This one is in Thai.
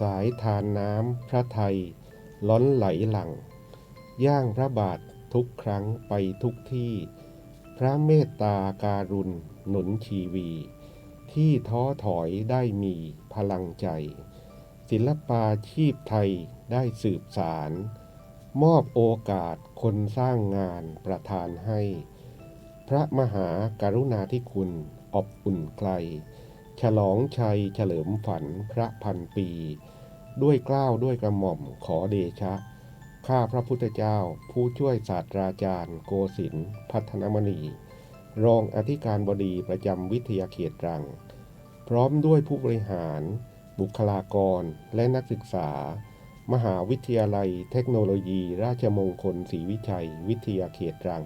สายทานน้ำพระไทย ล้นไหลหลัง ย่างพระบาททุกครั้งไปทุกที่ พระเมตตาการุณหนุนชีวี ที่ท้อถอยได้มีพลังใจ ศิลปาชีพไทยได้สืบสาร มอบโอกาสคนสร้างงานประทานให้ พระมหาการุณาธิคุณอบอุ่นไกล ฉลองชัยเฉลิมฝันพระพันปี ด้วยกล้าวด้วยกระหม่อมขอเดชะ ข้าพระพุทธเจ้าผู้ช่วยศาสตราจารย์ โกศินพัฒนมณี รองอธิการบดีประจำวิทยาเขตรัง พร้อมด้วยผู้บริหาร บุคลากรและนักศึกษา มหาวิทยาลัยเทคโนโลยี ราชมงคลศรีวิชัย วิทยาเขตรัง